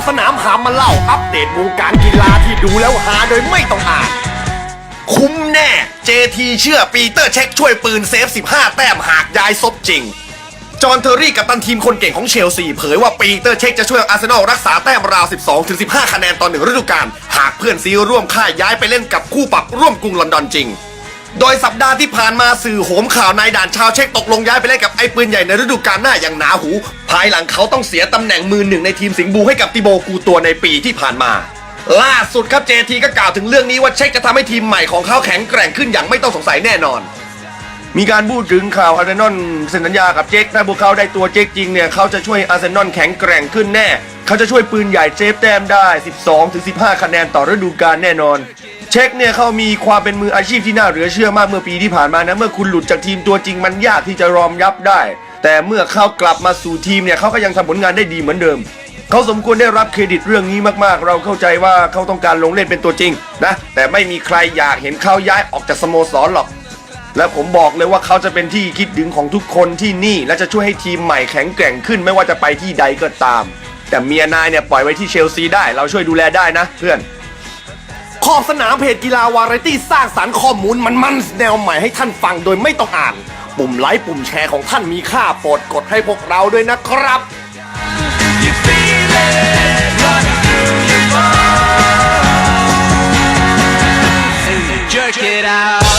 อบสนามหามมาเล่า อัปเดตวงการกีฬาที่ดูแล้วหาโดยไม่ต้องอ่าน คุ้มแน่ JT เชื่อปีเตอร์เช็คช่วยปืนเซฟ 15 แต้มหากย้ายซบจริง จอห์นเทอร์รี่กับตันทีมคนเก่งของเชลซีเผยว่าปีเตอร์เช็คจะช่วยอาร์เซนอลรักษาแต้มราว 12-15 คะแนนต่อหนึ่งฤดูกาลหากเพื่อนซีร่วมค่ายย้ายไปเล่นกับคู่ปรับร่วมกรุงลอนดอนจริง โดยสัปดาห์ที่ผ่านมาสื่อโหมข่าวนายด่านชาวเช็คตกลงย้ายไปเล่นกับไอ้ปืนใหญ่ในฤดูกาลหน้าอย่างหนาหู ภายหลังเขาต้องเสียตำแหน่งมือหนึ่งในทีมสิงห์บูให้กับติโบกูตัวในปีที่ผ่านมา ล่าสุดครับเจทีก็กล่าวถึงเรื่องนี้ว่าเช็คจะทำให้ทีมใหม่ของเขาแข็งแกร่งขึ้นอย่างไม่ต้องสงสัยแน่นอน มีการพูดถึงข่าวอาร์เซนอลเซ็นสัญญากับเจ๊กถ้าพวกเขาได้ตัวเจ๊กจริงเนี่ยเขาจะช่วยอาร์เซนอลแข็งแกร่งขึ้นแน่ เขาจะช่วยปืนใหญ่เซฟแต้มได้ 12-15 คะแนนต่อฤดูกาลแน่นอน เช็คเนี่ยเขามีความเป็นมืออาชีพที่น่าเหลือเชื่อมากเมื่อปีที่ผ่านมานะ เมื่อคุณหลุดจากทีมตัวจริงมันยากที่จะรอมยับได้ แต่เมื่อเขากลับมาสู่ทีมเนี่ยเขาก็ยังทำผลงานได้ดีเหมือนเดิม เขาสมควรได้รับเครดิตเรื่องนี้มากๆ เราเข้าใจว่าเขาต้องการลงเล่นเป็นตัวจริงนะแต่ไม่มีใครอยากเห็นเขาย้ายออกจากสโมสรหรอก และผมบอกเลยว่าเขาจะเป็นที่คิดถึงของทุกคนที่นี่ และจะช่วยให้ทีมใหม่แข็งแกร่งขึ้นไม่ว่าจะไปที่ใดก็ตาม แต่เมียนายเนี่ยปล่อยไว้ที่เชลซีได้ เราช่วยดูแลได้นะเพื่อน ขอบสนามเพจกีฬาวาไรตี้สร้างสารรค์ข้อมูลมันมันแนวใหม่ให้ท่านฟังโดยไม่ต้องอ่าน ปุ่มไลค์ปุ่มแชร์ของท่านมีค่าโปรดกดให้พวกเราด้วยนะครับ Jerk it out.